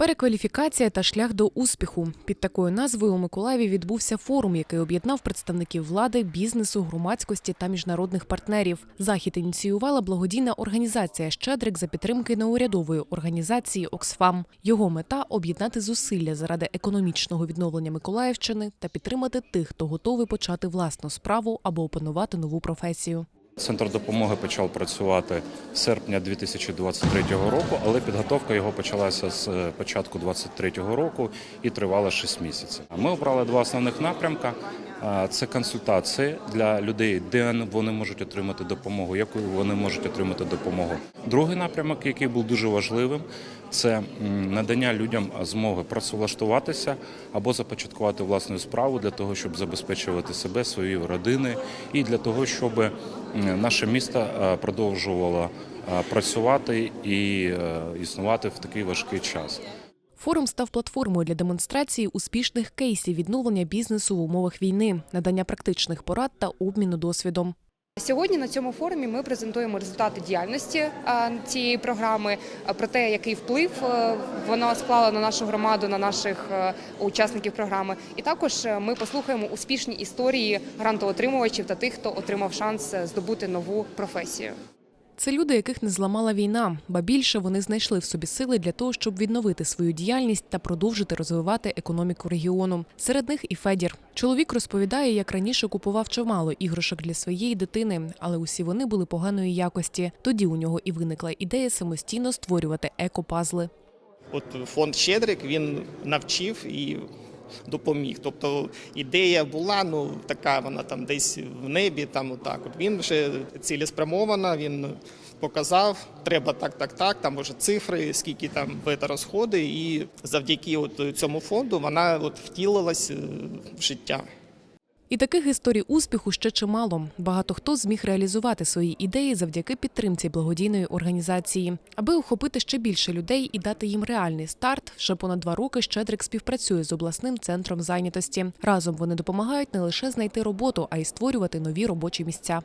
Перекваліфікація та шлях до успіху під такою назвою у Миколаєві відбувся форум, який об'єднав представників влади, бізнесу, громадськості та міжнародних партнерів. Захід ініціювала благодійна організація Щедрик за підтримки неурядової організації Оксфам. Його мета об'єднати зусилля заради економічного відновлення Миколаївщини та підтримати тих, хто готовий почати власну справу або опанувати нову професію. Центр допомоги почав працювати з серпня 2023 року, але підготовка його почалася з е, початку 2023 року і тривала 6 місяців. Ми обрали два основних напрямка. Це консультації для людей, де вони можуть отримати допомогу, яку вони можуть отримати допомогу. Другий напрямок, який був дуже важливим, це надання людям змоги працевлаштуватися або започаткувати власну справу для того, щоб забезпечувати себе, свої родини, і для того, щоб наше місто продовжувало працювати і е, існувати в такий важкий час. Форум став платформою для демонстрації успішних кейсів відновлення бізнесу в умовах війни, надання практичних порад та обміну досвідом. Сьогодні на цьому форумі ми презентуємо результати діяльності е, цієї програми, е, про те, який вплив е, вона склала на нашу громаду, на наших учасників програми. І також ми послухаємо успішні історії грантоотримувачів та тих, хто отримав шанс здобути нову професію. Це люди, яких не зламала війна, ба більше вони знайшли в собі сили для того, щоб відновити свою діяльність та продовжити розвивати економіку регіону. Серед них і Федір. Чоловік розповідає, як раніше купував чимало іграшок для своєї дитини, але усі вони були поганої якості. Тоді у нього і виникла ідея самостійно створювати екопазли. От фонд Щедрик він навчив і допоміг. Тобто ідея була, ну така вона там десь в небі, там отак. От він вже цілеспрямована, він показав, треба так, так, так, там може цифри, скільки там розходи, і завдяки от цьому фонду вона от втілилась е, в життя. І таких історій успіху ще чимало. Багато хто зміг реалізувати свої ідеї завдяки підтримці благодійної організації. Аби охопити ще більше людей і дати їм реальний старт, вже понад два роки Щедрик співпрацює з обласним центром зайнятості. Разом вони допомагають не лише знайти роботу, а й створювати нові робочі місця.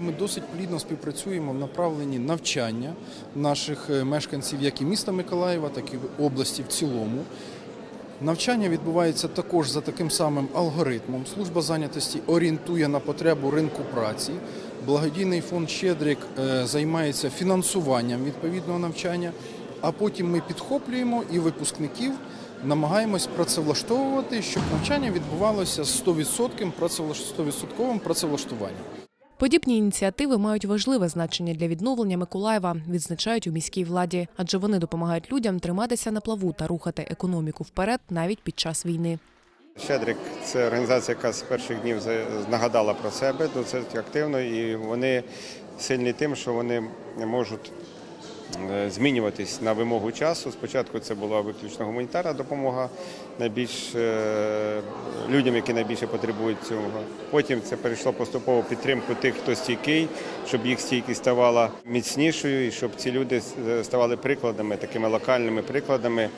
Ми досить плідно співпрацюємо в направленні навчання наших е, мешканців, як і міста Миколаєва, так і області в цілому. Навчання відбувається також за таким самим алгоритмом. Служба зайнятості орієнтує на потребу ринку праці. Благодійний фонд Щедрик е, займається фінансуванням відповідного навчання, а потім ми підхоплюємо і випускників намагаємось працевлаштовувати, щоб навчання відбувалося з 100% працевлаш- 100% працевлаштуванням. Подібні ініціативи мають важливе значення для відновлення Миколаєва, відзначають у міській владі, адже вони допомагають людям триматися на плаву та рухати економіку вперед навіть під час війни. Щедрик це організація, яка з перших днів нагадала про себе досить активно, і вони сильні тим, що вони можуть змінюватись на вимогу часу. Спочатку це була виключно гуманітарна допомога найбільш е, людям, які найбільше потребують цього. Потім це перейшло поступово підтримку тих, хто стійкий, щоб їх стійкість ставала міцнішою, і щоб ці люди е, ставали прикладами, такими локальними прикладами,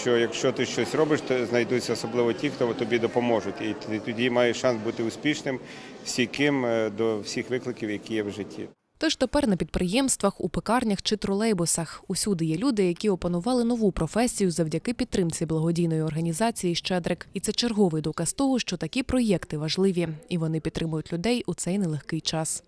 що якщо ти щось робиш, то знайдуться особливо ті, хто тобі допоможуть. І ти тоді маєш шанс бути успішним, стійким е, до всіх викликів, які є в житті. Тож тепер на підприємствах, у пекарнях чи тролейбусах усюди є люди, які опанували нову професію завдяки підтримці благодійної організації Щедрик. І це черговий доказ того, що такі проєкти важливі, і вони підтримують людей у цей нелегкий час.